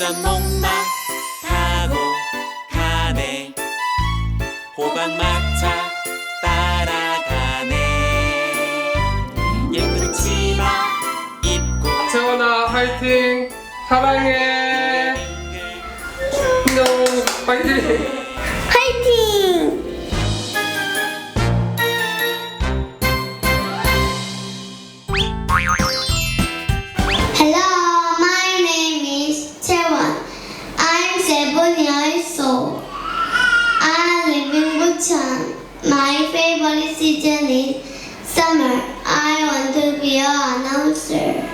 오래전 목마 타고 가네. 호박 마차 따라가네. 예쁜 치마 입고. 채원아 화이팅! 사랑해! 안녕 화이 Everybody I saw. I live in Bhutan. My favorite season is summer. I want to be an announcer.